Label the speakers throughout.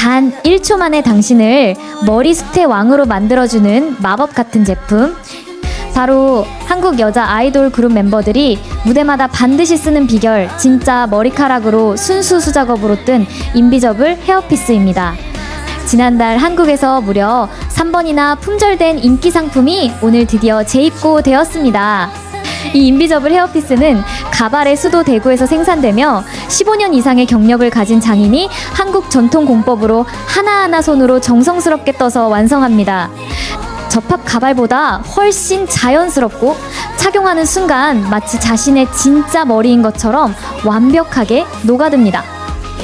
Speaker 1: 단 1초 만에 당신을 머리숱의 왕으로 만들어주는 마법 같은 제품. 바로 한국 여자 아이돌 그룹 멤버들이 무대마다 반드시 쓰는 비결, 진짜 머리카락으로 순수 수작업으로 뜬 인비저블 헤어피스입니다. 지난달 한국에서 무려 3번이나 품절된 인기 상품이 오늘 드디어 재입고 되었습니다. 이 인비저블 헤어피스는 가발의 수도 대구에서 생산되며 15년 이상의 경력을 가진 장인이 한국 전통 공법으로 하나하나 손으로 정성스럽게 떠서 완성합니다. 접합 가발보다 훨씬 자연스럽고 착용하는 순간 마치 자신의 진짜 머리인 것처럼 완벽하게 녹아듭니다.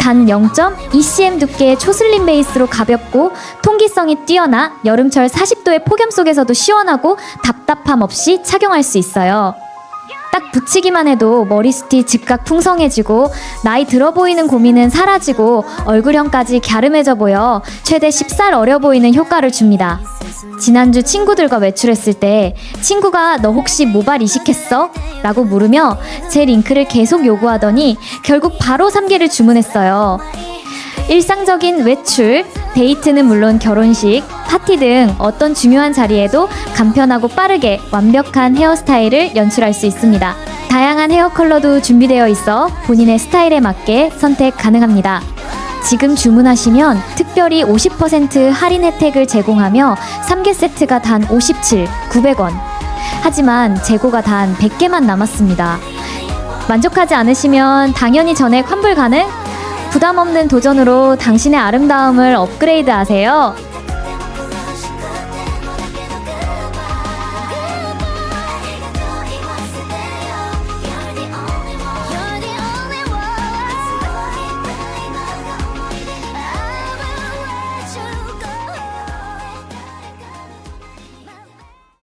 Speaker 1: 단 0.2cm 두께의 초슬림 베이스로 가볍고 통기성이 뛰어나 여름철 40도의 폭염 속에서도 시원하고 답답함 없이 착용할 수 있어요. 딱 붙이기만 해도 머리숱이 즉각 풍성해지고 나이 들어 보이는 고민은 사라지고 얼굴형까지 갸름해져 보여 최대 10살 어려 보이는 효과를 줍니다. 지난주 친구들과 외출했을 때 친구가 너 혹시 모발 이식했어? 라고 물으며 제 링크를 계속 요구하더니 결국 바로 3개를 주문했어요. 일상적인 외출, 데이트는 물론 결혼식, 파티 등 어떤 중요한 자리에도 간편하고 빠르게 완벽한 헤어스타일을 연출할 수 있습니다. 다양한 헤어 컬러도 준비되어 있어 본인의 스타일에 맞게 선택 가능합니다. 지금 주문하시면 특별히 50% 할인 혜택을 제공하며 3개 세트가 단 57, 900원. 하지만 재고가 단 100개만 남았습니다. 만족하지 않으시면 당연히 전액 환불 가능? 부담 없는 도전으로 당신의 아름다움을 업그레이드 하세요.